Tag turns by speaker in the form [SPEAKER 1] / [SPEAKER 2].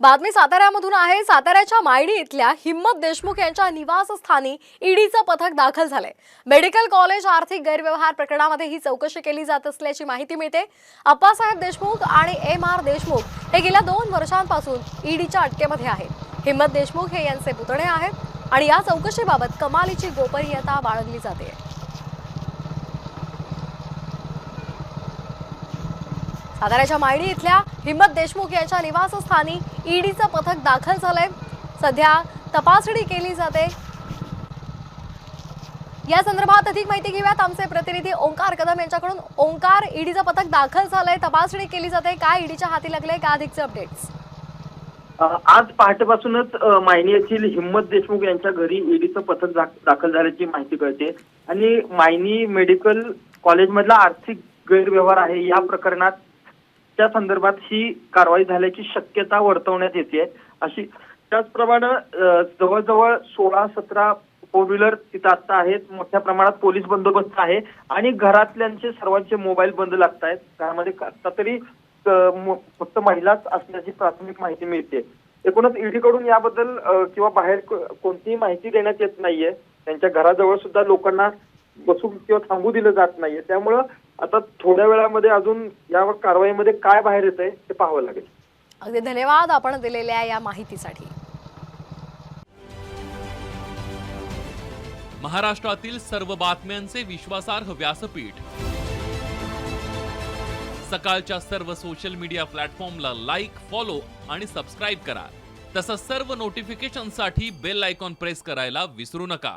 [SPEAKER 1] बातमी साताऱ्यामधून आहे. साताऱ्याच्या मायणी इथल्या हिम्मत देशमुख यांच्या निवासस्थानी ईडीचं पथक दाखल झालंय. मेडिकल कॉलेज आर्थिक गैरव्यवहार प्रकरणामध्ये ही चौकशी केली जात असल्याची माहिती मिळते. अप्पासाहेब देशमुख आणि एम आर देशमुख हे गेल्या दोन वर्षांपासून ईडीच्या अटकेमध्ये आहेत. हिम्मत देशमुख हे यांचे पुतणे आहेत आणि या चौकशीबाबत कमालीची गोपनीयता बाळगली जाते. साताऱ्याच्या मायणी इथल्या हिम्मत देशमुख यांच्या निवासस्थानी ईडीचं पथक दाखल झालंय. सध्या तपासणी केली जाते. या संदर्भात अधिक माहिती घेऊयात. आमचे प्रतिनिधी ओंकार कदम यांच्याकडून. ओंकार ईडीचं पथक दाखल झालंय. तपासणी केली जाते. काय ईडीच्या हाती लागले काय अधिकचे अपडेट्स
[SPEAKER 2] आज पहाटेपासूनच मायनी येथील हिम्मत देशमुख यांच्या घरी ईडीचं पथक दाखल झाल्याची माहिती कळते. आणि मायनी मेडिकल कॉलेजमधला आर्थिक गैरव्यवहार आहे या प्रकरणात त्या संदर्भात ही कारवाई झाल्याची शक्यता वर्तवण्यात येते. अशी त्याचप्रमाणे जवळजवळ सोळा सतरा फोर व्हीलर तिथं आता आहेत. मोठ्या प्रमाणात पोलीस बंदोबस्त आहे आणि घरातल्यांचे सर्वांचे मोबाईल बंद लागत आहेत घरामध्ये आता तरी फक्त महिलाच असल्याची प्राथमिक माहिती मिळते. एकूणच ईडीकडून याबद्दल किंवा बाहेर कोणतीही माहिती देण्यात येत नाहीये. त्यांच्या घराजवळ सुद्धा लोकांना बसून किंवा थांबू दिलं जात नाहीये. त्यामुळं आता थोड्या वेळामध्ये अजून या कारवाईमध्ये काय बाहेर येत आहे ते पाहावं लागेल.
[SPEAKER 1] अगदी धन्यवाद आपण दिलेल्या या माहितीसाठी.
[SPEAKER 3] महाराष्ट्रातील सर्व बातम्यांचे विश्वासार्ह व्यासपीठ. सकाळच्या सर्व सोशल मीडिया प्लॅटफॉर्मला लाईक फॉलो आणि सबस्क्राईब करा. तसंच सर्व नोटिफिकेशनसाठी बेल आयकॉन प्रेस करायला विसरू नका.